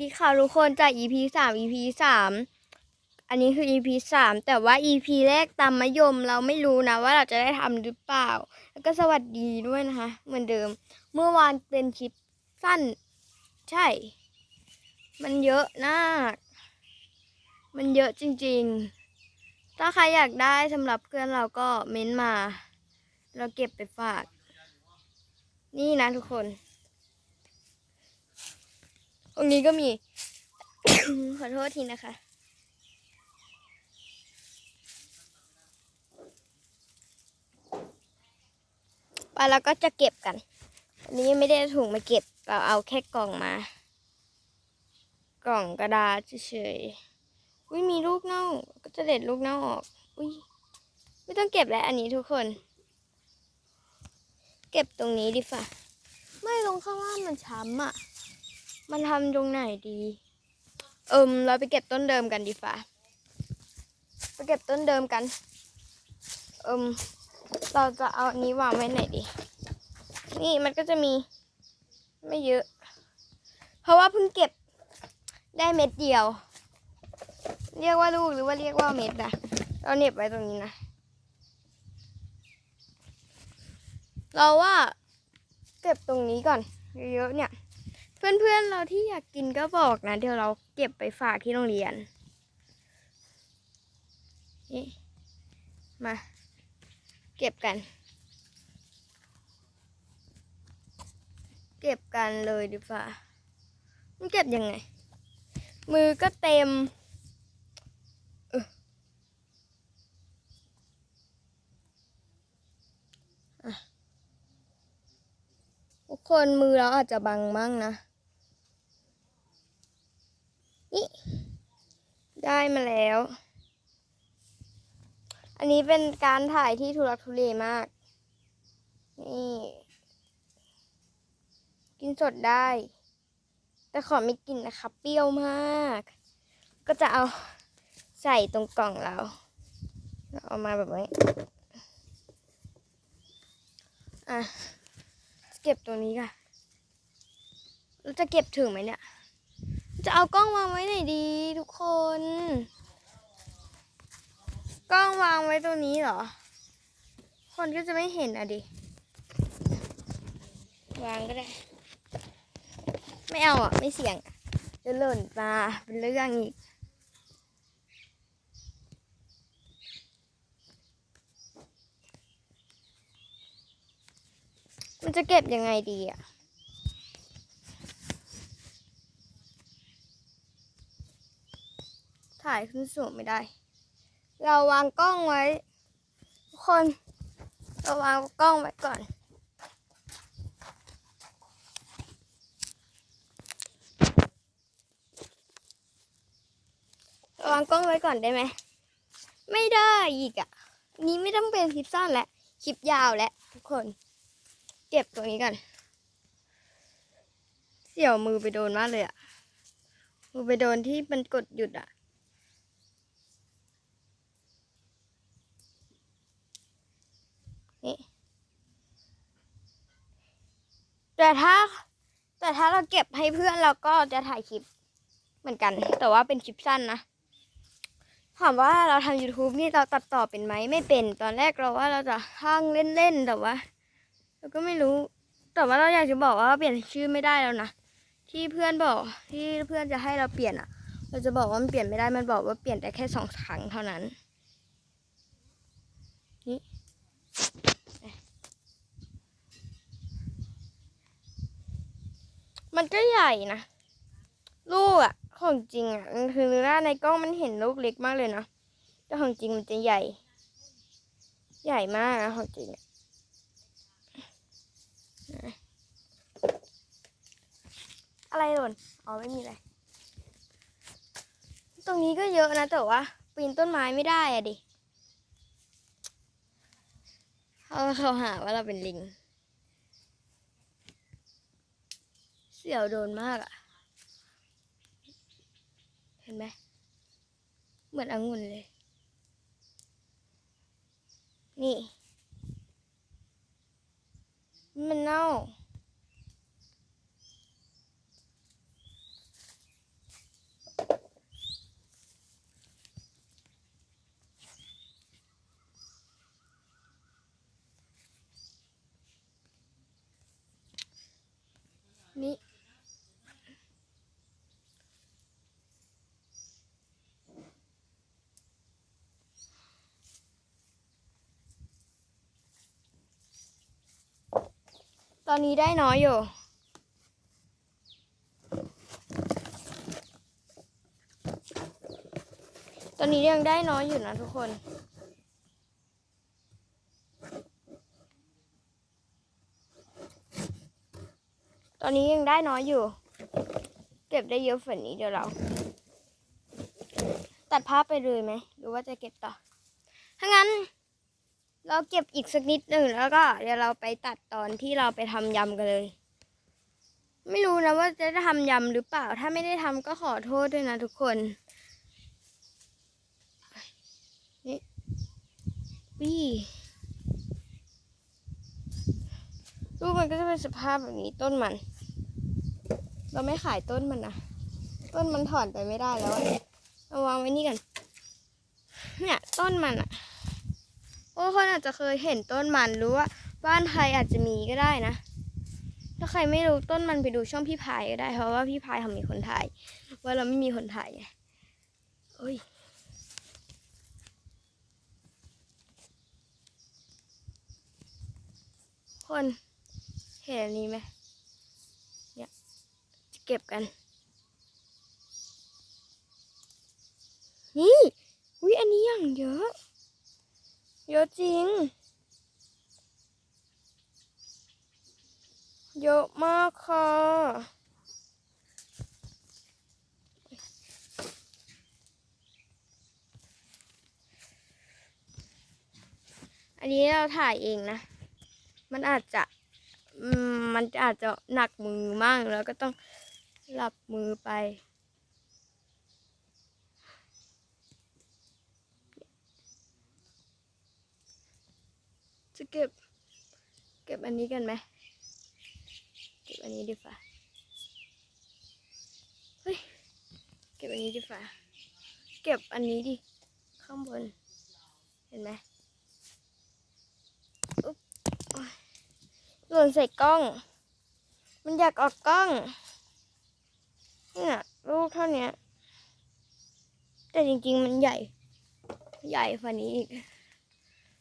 ดีค่ะทุกคนจาก EP สาม EP สามอันนี้คือ EP สามแต่ว่า EP แรกตามมะยมเราไม่รู้นะว่าเราจะได้ทำหรือเปล่า แล้วก็สวัสดีด้วยนะคะ เหมือนเดิม เมื่อวานเป็นคลิปสั้น ใช่ มันเยอะมากมันเยอะจริง ๆ ถ้าใครอยากได้สำหรับเพื่อนเราก็เม้นมา เราเก็บไปฝาก นี่นะทุกคน ตรงนี้ก็มี ขอโทษทีนะคะ ไปแล้วก็จะเก็บกัน อันนี้ไม่ได้ถุงมาเก็บ เราเอาแค่กล่องมา กล่องกระดาษเฉยๆ อุ้ยมีลูกเน่า ก็จะเด็ดลูกเน่าออก อุ้ยไม่ต้องเก็บแล้วอันนี้ทุกคน เก็บตรงนี้ดีฝ่าไม่ลงข้างล่างมันช้ำอะ มันทำตรงไหนดี เอิมเราไปเก็บต้นเดิมกันดีฝ่าไปเก็บต้นเดิมกัน เอิมเราจะเอาอันนี้วางไว้ไหนดี นี่มันก็จะมี ไม่เยอะ เพราะว่าเพิ่งเก็บได้เม็ดเดียว เรียกว่าลูกหรือว่าเรียกว่าเม็ดนะเราเน็บไว้ตรงนี้นะ เราว่าเก็บตรงนี้ก่อน เยอะๆเนี่ย เพื่อนๆเราที่อยากกินก็บอกนะ เดี๋ยวเราเก็บไปฝากที่โรงเรียนนี่มา เก็บกัน เก็บกันเลยดีกว่ามันเก็บยังไง มือก็เต็มทุกคนมือเราอาจจะบังมั่งนะ ได้มาแล้ว อันนี้เป็นการถ่ายที่ทุรักทุเลมาก นี่ กินสดได้ แต่ขอไม่กินนะคะเปรี้ยวมาก ก็จะเอาใส่ตรงกล่องเราแล้วเอามาแบบนี้ อะ เก็บตรงนี้ค่ะเราจะเก็บถึงไหมเนี่ย จะเอากล้องวางไว้ไหนดีทุกคน กล้องวางไว้ตรงนี้เหรอ คนก็จะไม่เห็นอะดิ วางก็ได้ ไม่เอาอะ ไม่เสี่ยงจะหล่นมาเป็นเรื่องอีกมันจะเก็บยังไงดีอะ ถ่ายขึ้นสูงไม่ได้ เราวางกล้องไว้ ทุกคน เราวางกล้องไว้ก่อน เราวางกล้องไว้ก่อนได้ไหม ไม่ได้อีกอะ นี้ไม่ต้องเป็นคลิปสั้นแล้วคลิปยาวแล้วทุกคน เก็บตรงนี้ก่อนเสี่ยวมือไปโดนมากเลยอะมือไปโดนที่มันกดหยุดอะ แต่ถ้า แต่ถ้าเราเก็บให้เพื่อนเราก็จะถ่ายคลิปเหมือนกัน แต่ว่าเป็นคลิปสั้นนะถามว่าเราทำ YouTube นี่เราตัดต่อเป็นไหมไม่เป็น ตอนแรกเราว่าเราจะห้างเล่นๆแต่ว่าเราก็ไม่รู้ แต่ว่าเราอยากจะบอกว่าเปลี่ยนชื่อไม่ได้แล้วนะที่เพื่อนบอกที่เพื่อนจะให้เราเปลี่ยนอะเราจะบอกว่ามันเปลี่ยนไม่ได้มันบอกว่าเปลี่ยนได้แค่สองครั้งเท่านั้นนี่ มันก็ใหญ่นะ ลูกอะของจริงอะคือหน้าในกล้องมันเห็นลูกเล็กมากเลยเนาะแต่ของจริงมันจะใหญ่ ใหญ่มากนะของจริงอะนะอะไรหล่นอ๋อไม่มีอะไร ตรงนี้ก็เยอะนะแต่ว่าปีนต้นไม้ไม่ได้อะดิเขาเขาหาว่าเราเป็นลิง เสี่ยวโดนมากอะเห็นไหม เหมือนองุ่นเลย นี่ มันเน่า ตอนนี้ได้น้อยอยู่ ตอนนี้ยังได้น้อยอยู่นะทุกคนตอนนี้ยังได้น้อยอยู่ เก็บได้เยอะฝันนี้เดี๋ยวเรา ตัดภาพไปเลยไหม หรือว่าจะเก็บต่อ ถ้างั้น เราเก็บอีกสักนิดหนึ่งแล้วก็เดี๋ยวเราไปตัดตอนที่เราไปทำยำกันเลย ไม่รู้นะว่าจะได้ทำยำหรือเปล่า ถ้าไม่ได้ทำก็ขอโทษด้วยนะทุกคนนี่วี่ลูกมันก็จะเป็นสภาพแบบนี้ต้นมัน เราไม่ขายต้นมันนะต้นมันถอนไปไม่ได้แล้วอะเอาวางไว้นี่กันเนี่ยต้นมันอะ โอ้คนอาจจะเคยเห็นต้นมันหรือว่าบ้านใครอาจจะมีก็ได้นะ ถ้าใครไม่รู้ต้นมันไปดูช่องพี่พายก็ได้ เพราะว่าพี่พายเขามีคนถ่ายว่าเราไม่มีคนถ่ายไงโอ้ยคนเห็นอันนี้ไหมเนี่ยจะเก็บกัน นี่อุ้ยอันนี้อย่างเยอะ เยอะจริง เยอะมากค่ะ อันนี้เราถ่ายเองนะ มันอาจจะมมันอาจจะหนักมือมากแล้วก็ต้องหลับมือไป จะเก็บ เก็บอันนี้กันไหมเก็บอันนี้ดีฝ่าเฮ้ยเก็บอันนี้ดีฝ่าเก็บอันนี้ดิข้างบน เห็นไหมอุ๊บโอ๊ยหล่นใส่กล้อง มันอยากออกกล้องเนี่ยลูกเท่านี้แต่จริงๆมันใหญ่ ใหญ่กว่านี้อีก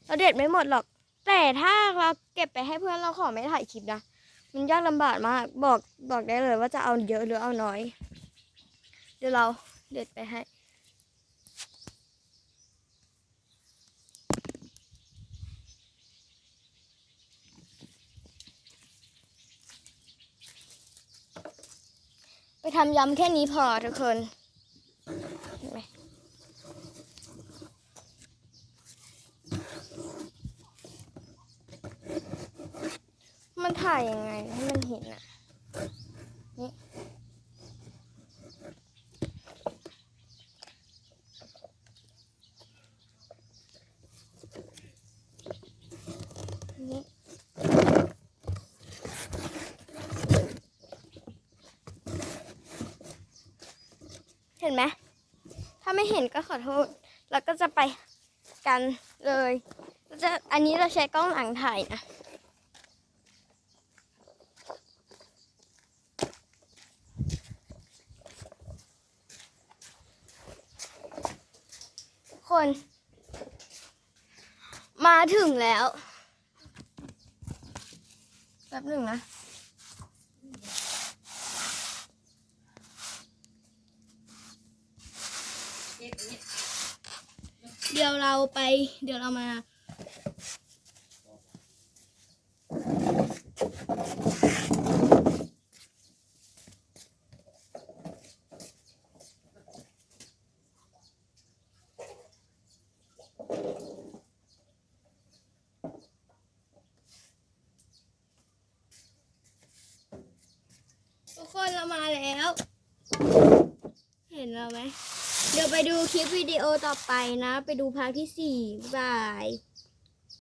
เราเด็ดไม่หมดหรอก แต่ถ้าเราเก็บไปให้เพื่อนเราขอไม่ถ่ายคลิปนะ มันยากลำบากมาก บอกบอกได้เลยว่าจะเอาเยอะหรือเอาน้อย เดี๋ยวเราเด็ดไปให้ไปทำยำแค่นี้พอทุกคนเห็นไหมมัน ถ่ายยังไงให้มันเห็นอะนี่นี่เห็นไหม ถ้าไม่เห็นก็ขอโทษ แล้วก็จะไปกันเลยเราจะอันนี้เราใช้กล้องหลังถ่ายนะ คน มาถึงแล้วแป๊บหนึ่งนะเดี๋ยวเราไป เดี๋ยวเรามา ทุกคนเรามา แล้ว เห็นเราไหม เดี๋ยวไปดูคลิปวิดีโอต่อไปนะ ไปดูภาคที่สี่บ๊ายบาย